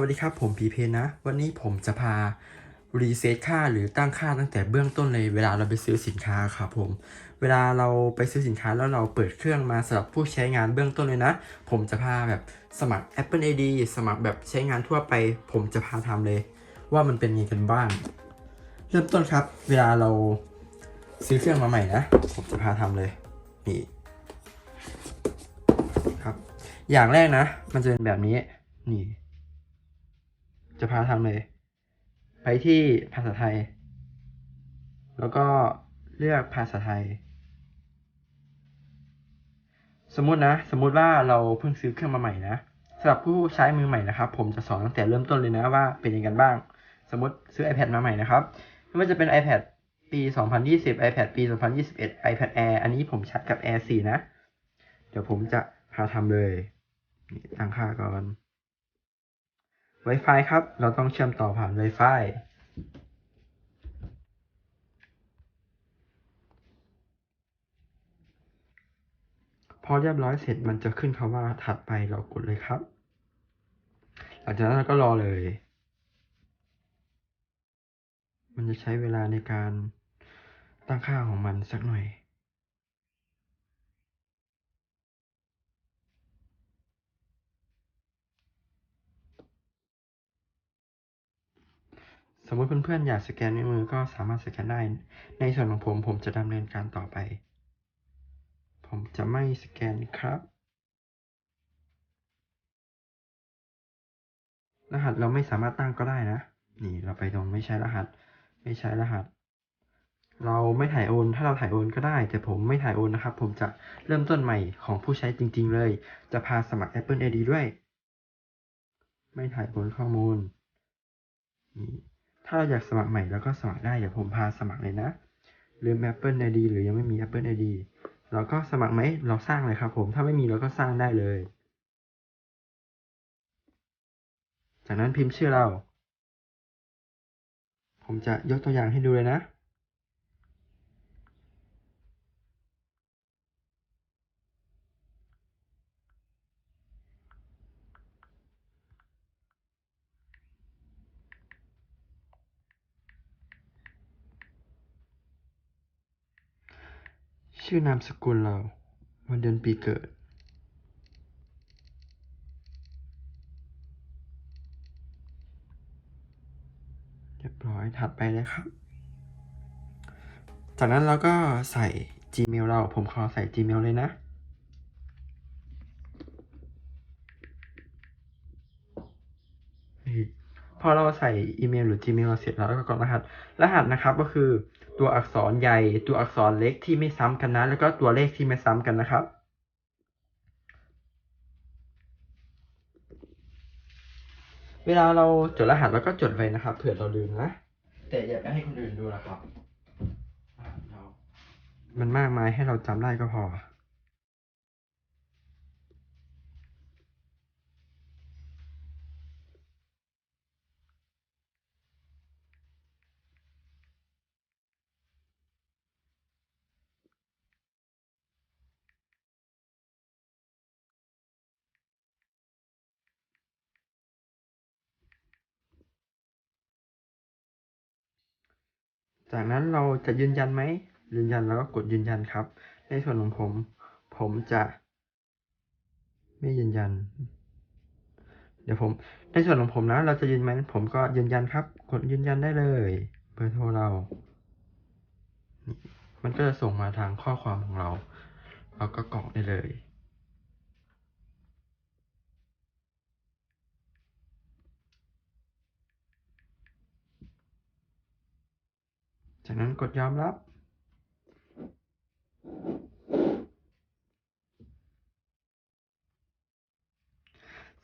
วัสดีครับผมพีเพนนะ วันนี้ผมจะพารีเซ็ตค่าหรือตั้งค่าตั้งแต่เบื้องต้นเลยเวลาเราไปซื้อสินค้าครับผม เวลาเราไปซื้อสินค้าแล้วเราเปิดเครื่องมาสำหรับผู้ใช้งานเบื้องต้นเลยนะ ผมจะพาแบบสมัคร Apple ID สมัครแบบใช้งานทั่วไป ผมจะพาทำเลย ว่ามันเป็นยังไงกันบ้าง เริ่มต้นครับ เวลาเราซื้อเครื่องมาใหม่นะ ผมจะพาทำเลยนี่ครับ อย่างแรกนะ มันจะเป็นแบบนี้นี่ จะพาทำเลย ไปที่ภาษาไทย แล้วก็เลือกภาษาไทย สมมตินะ สมมติว่าเราเพิ่งซื้อเครื่องมาใหม่นะสำหรับผู้ใช้มือใหม่นะครับ ผมจะสอนตั้งแต่เริ่มต้นเลยนะว่าเป็นยังไงบ้าง สมมติซื้อ iPad มาใหม่นะครับไม่ว่าจะเป็น iPad ปี 2020 iPad ปี 2021 iPad Air อันนี้ผมชัดกับ Air 4 นะ เดี๋ยวผมจะพาทำเลยนี่ตั้งค่าก่อน Wi-Fi ครับ เราต้องเชื่อมต่อผ่าน Wi-Fi พอเรียบร้อยเสร็จมันจะขึ้นคำว่าถัดไปเรากดเลยครับ หลังจากนั้นเราก็รอเลย มันจะใช้เวลาในการตั้งค่าของมันสักหน่อย สมมติเพื่อนๆอยากสแกนนิ้วมือก็สามารถสแกนได้ ในส่วนของผมผมจะดำเนินการต่อไป ผมจะไม่สแกนครับ รหัสเราไม่สามารถตั้งก็ได้นะ นี่เราไปตรงไม่ใช้รหัส ไม่ใช้รหัส เราไม่ถ่ายโอน ถ้าเราถ่ายโอนก็ได้ แต่ผมไม่ถ่ายโอนนะครับ ผมจะเริ่มต้นใหม่ของผู้ใช้จริง ๆ เลย จะพาสมัคร Apple ID ด้วย ไม่ถ่ายโอนข้อมูลนี่ ถ้าเราอยากสมัครใหม่เราก็สมัครได้ เดี๋ยวผมพาสมัครเลยนะ ลืม Apple ID หรือยังไม่มี Apple ID เราก็สมัครไหม เราสร้างเลยครับผม ถ้าไม่มีเราก็สร้างได้เลย จากนั้นพิมพ์ชื่อเรา ผมจะยกตัวอย่างให้ดูเลยนะ ชื่อนามสกุลเรา วันเดือนปีเกิด เรียบร้อยถัดไปเลยครับ จากนั้นเราก็ใส่ Gmail เรา ผมขอใส่ Gmail เลยนะพอเราใส่อีเมลหรือ Gmail เราเสร็จแล้วเราก็กรอกรหัส รหัสนะครับก็คือ ตัวอักษรใหญ่ตัวอักษรเล็กที่ไม่ซ้ำกันนะ แล้วก็ตัวเลขที่ไม่ซ้ำกันนะครับ เวลาเราจดรหัสเราก็จดไว้นะครับเผื่อเราลืมนะแต่อย่าไปให้คนอื่นดูนะครับรหัสเรามันมากมายให้เราจำได้ก็พอ จากนั้นเราจะยืนยันไหม ยืนยันแล้วก็กดยืนยันครับ ในส่วนของผม ผมจะ ไม่ยืนยัน เดี๋ยวผม ในส่วนของผมนะ เราจะยืนยัน ผมก็ยืนยันครับ กดยืนยันได้เลยเบอร์โทรเรา มันก็จะส่งมาทางข้อความของเรา เราก็กรอกได้เลย จากนั้นกดยอมรับ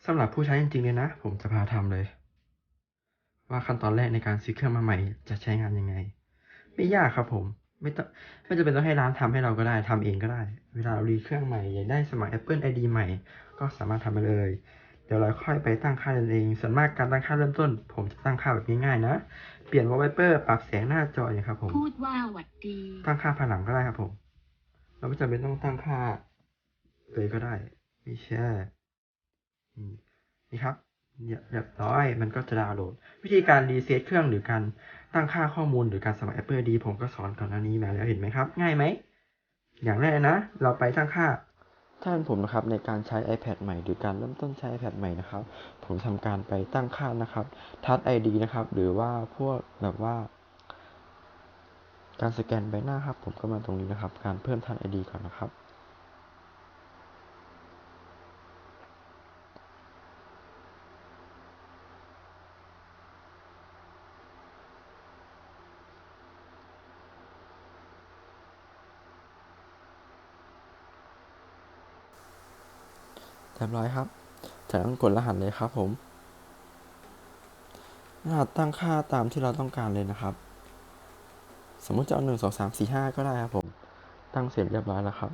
สำหรับผู้ใช้จริงๆเลยนะ ผมจะพาทำเลย ว่าขั้นตอนแรกในการซื้อเครื่องมาใหม่จะใช้งานยังไง ไม่ยากครับผม ไม่ต้องไม่จำเป็นต้องให้ร้านทำให้เราก็ได้ทำเองก็ได้ เวลาเรารีเครื่องใหม่อยากได้สมัคร Apple ID ใหม่ ก็สามารถทำไปเลย เดี๋ยวเราค่อยไปตั้งค่าเองส่วนมากการตั้งค่าเริ่มต้น ผมจะตั้งค่าแบบง่ายๆนะ เปลี่ยนวอลเปเปอร์ปรับแสงหน้าจออย่างครับ ผม พูดว่าหวัดดี ตั้งค่าผนังก็ได้ครับผม เราไม่จำเป็นต้องตั้งค่าเลยก็ได้ ไม่แช่นี่นี่ครับเรียบร้อยมันก็จะดาวน์โหลด วิธีการรีเซ็ตเครื่องหรือการตั้งค่าข้อมูลหรือการสมัคร Apple ID ผมก็สอนก่อนหน้านี้มาแล้วเห็นไหมครับ ง่ายไหม อย่างแรกนะ เราไปตั้งค่า ถ้าเป็นผมนะครับในการใช้ iPad ใหม่หรือการเริ่มต้นใช้ iPad ใหม่นะครับ ผมทำการไปตั้งค่านะครับ Touch ID นะครับ หรือว่าพวกแบบว่า การสแกนใบหน้าครับ ผมก็มาตรงนี้นะครับ การเพิ่ม Touch ID ก่อนนะครับ รียบร้อยครับ จากนั้นกดรหัสเลยครับผมรหัสตั้งค่าตามที่เราต้องการเลยนะครับ สมมติจะเอาหนึ่งสองสามสี่ห้าก็ได้ครับผม ตั้งเสร็จเรียบร้อยแล้วครับ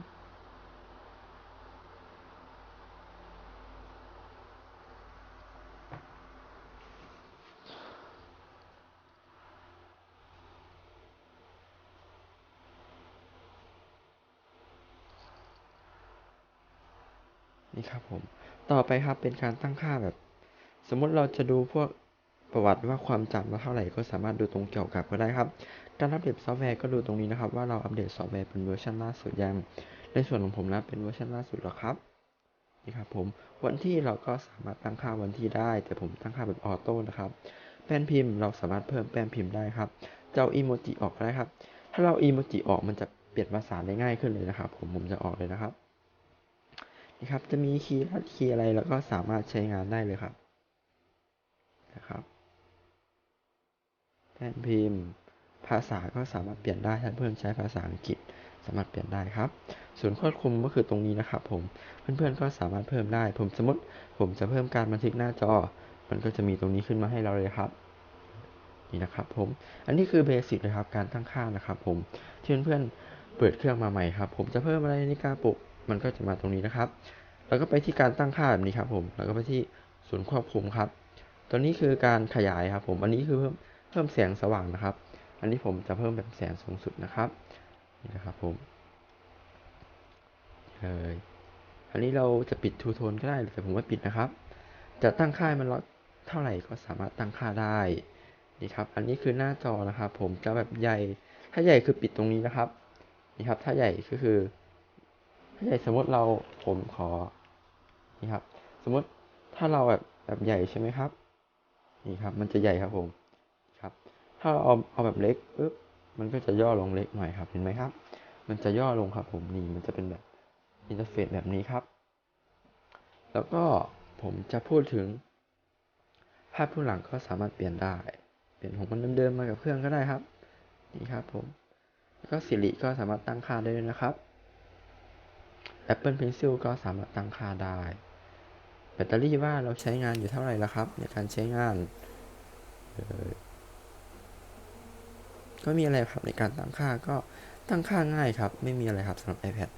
นี่ครับผม ต่อไปครับเป็นการตั้งค่าแบบ สมมติเราจะดูพวกประวัติว่าความจำเราเท่าไหร่ก็สามารถดูตรงเกี่ยวกับก็ได้ครับ การอัปเดตซอฟต์แวร์ก็ดูตรงนี้นะครับ ว่าเราอัปเดตซอฟต์แวร์เป็นเวอร์ชันล่าสุดยัง ในส่วนของผมนะเป็นเวอร์ชันล่าสุดแล้วครับนี่ครับผมวันที่เราก็สามารถตั้งค่าวันที่ได้ แต่ผมตั้งค่าแบบออโต้นะครับแป้นพิมพ์เราสามารถเพิ่มแป้นพิมพ์ได้ครับจะเอาอีโมจิออกก็ได้ครับ ถ้าเราอีโมจิออกมันจะเปลี่ยนภาษาได้ง่ายขึ้นเลยนะครับ ผมผมจะออกเลยนะครับ นี่ครับ จะมีคีย์ลัดคีย์อะไรแล้วก็สามารถใช้งานได้เลยครับนะครับแป้นพิมพ์ภาษาก็สามารถเปลี่ยนได้ถ้าเพื่อนใช้ภาษาอังกฤษสามารถเปลี่ยนได้ครับ ส่วนควบคุมก็คือตรงนี้นะครับ ผมเพื่อนๆก็สามารถเพิ่มได้ ผมสมมติผมจะเพิ่มการบันทึกหน้าจอ มันก็จะมีตรงนี้ขึ้นมาให้เราเลยครับนี่นะครับผมอันนี้คือเบสิกเลยครับการตั้งค่านะครับ ผมที่เพื่อนๆเปิดเครื่องมาใหม่ครับ ผมจะเพิ่มอะไรในการปลุก มันก็จะมาตรงนี้นะครับ แล้วก็ไปที่การตั้งค่าแบบนี้ครับผม แล้วก็ไปที่ศูนย์ควบคุมครับ ตัวนี้คือการขยายครับผม อันนี้คือเพิ่มเพิ่มแสงสว่างนะครับ อันนี้ผมจะเพิ่มแบบแสงสูงสุดนะครับนี่นะครับผมเลยอันนี้เราจะปิดทูโทนก็ได้แต่ผมไม่ปิดนะครับ จะตั้งค่ามันเท่าไหร่ก็สามารถตั้งค่าได้นี่ครับ อันนี้คือหน้าจอนะครับ ผมจะแบบใหญ่ ถ้าใหญ่คือปิดตรงนี้นะครับ นี่ครับ ถ้าใหญ่ก็คือ ถ้าใหญ่สมมติเราผมขอนี่ครับ สมมติถ้าเราแบบแบบใหญ่ใช่ไหมครับ นี่ครับ มันจะใหญ่ครับผมครับ ถ้าเราเอาเอาแบบเล็กปุ๊บมันก็จะย่อลงเล็กหน่อยครับเห็นไหมครับ มันจะย่อลงครับผมนี่มันจะเป็นแบบอินเทอร์เฟซแบบนี้ครับ แล้วก็ผมจะพูดถึง ภาพผู้หลังก็สามารถเปลี่ยนได้ เปลี่ยนของมันเดิมๆมากับเครื่องก็ได้ครับ นี่ครับผมแล้วก็สิริก็สามารถตั้งค่าได้ด้วยนะครับ Apple Pencil ก็สามารถตั้งค่าได้ แบตเตอรี่ว่าเราใช้งานอยู่เท่าไหร่แล้วครับ ในการใช้งาน ก็มีอะไรครับในการตั้งค่าก็ตั้งค่าง่ายครับ ไม่มีอะไรครับสำหรับ iPad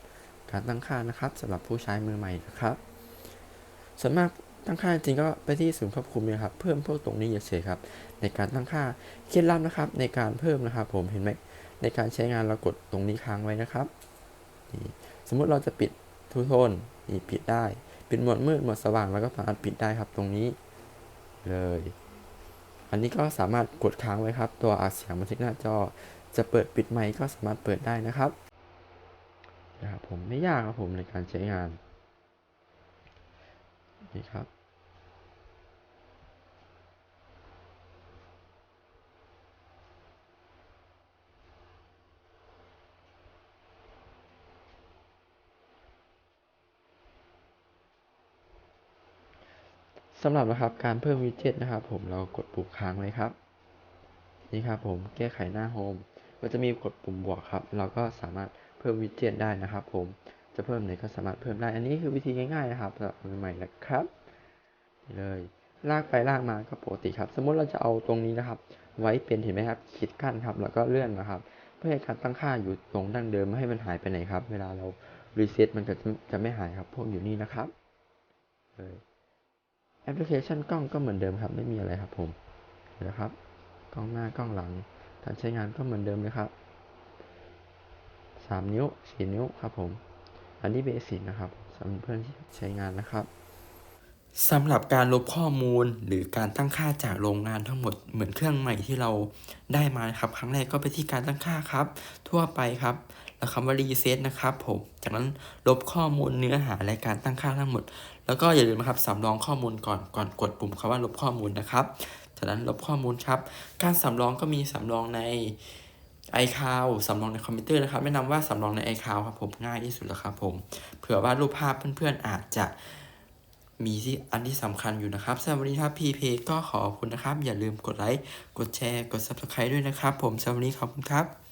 การตั้งค่านะครับสำหรับผู้ใช้มือใหม่นะครับส่วนมากตั้งค่าจริงก็ไปที่ศูนย์ควบคุมนะครับ เพิ่มพวกตรงนี้เฉยๆครับ ในการตั้งค่าเคล็ดลับนะครับ ในการเพิ่มนะครับ ผมเห็นไหมในการใช้งานเรากดตรงนี้ค้างไว้นะครับ สมมุติเราจะปิดทูโทนนี่ปิดได้ ปิดหมดมืดหมดสว่างแล้วก็สามารถปิดได้ครับตรงนี้เลย อันนี้ก็สามารถกดค้างไว้ครับ ตัวอักเสียงบันทึกหน้าจอ จะเปิดปิดไมค์ก็สามารถเปิดได้นะครับนะครับผมไม่ยากครับผมในการใช้งานนี่ครับ สำหรับนะครับการเพิ่มวิดเจ็ตนะครับ ผมเรากดปุ่มค้างไว้ครับนี่ครับผมแก้ไขหน้าโฮมก็จะมีกดปุ่มบวกครับ เราก็สามารถเพิ่มวิดเจ็ตได้นะครับ ผมจะเพิ่มไหนก็สามารถเพิ่มได้ อันนี้คือวิธีง่ายๆนะครับสำหรับมือใหม่นะครับนี่เลยลากไปลากมาก็ปกติครับ สมมุติเราจะเอาตรงนี้นะครับ ไว้เป็นเห็นไหมครับขีดกั้นครับ แล้วก็เลื่อนนะครับ เพื่อให้การตั้งค่าอยู่ตรงดั้งเดิมไม่ให้มันหายไปไหนครับ เวลาเรารีเซ็ตมันก็จะจะไม่หายครับ พวกอยู่นี่นะครับเลย แอปพลิเคชันกล้องก็เหมือนเดิมครับ ไม่มีอะไรครับผมนะครับกล้องหน้ากล้องหลังการใช้งานก็เหมือนเดิมเลยครับสามนิ้วสี่นิ้วครับผม อันนี้เบสิกนะครับสำหรับเพื่อนที่ใช้งานนะครับสำหรับการลบข้อมูลหรือการตั้งค่าจากโรงงานทั้งหมดเหมือนเครื่องใหม่ที่เราได้มาครับ ครั้งแรกก็ไปที่การตั้งค่าครับ ทั่วไปครับ แล้วคำว่า reset นะครับผม จากนั้นลบข้อมูลเนื้อหาและการตั้งค่าทั้งหมด แล้วก็อย่าลืมนะครับสำรองข้อมูลก่อนก่อนกดปุ่มคำว่าลบข้อมูลนะครับ จากนั้นลบข้อมูลครับ การสำรองก็มีสำรองใน iCloud สำรองในคอมพิวเตอร์นะครับแนะนำว่าสำรองใน iCloud ครับผมง่ายที่สุดแล้วครับผมเผื่อว่ารูปภาพเพื่อนๆอาจจะมีที่อันที่สำคัญอยู่นะครับสำหรับวันนี้ครับ PP ก็ขอบคุณนะครับ อย่าลืมกดไลค์ กดแชร์ กด Subscribe ด้วยนะครับ ผมสำหรับวันนี้ขอบคุณครับ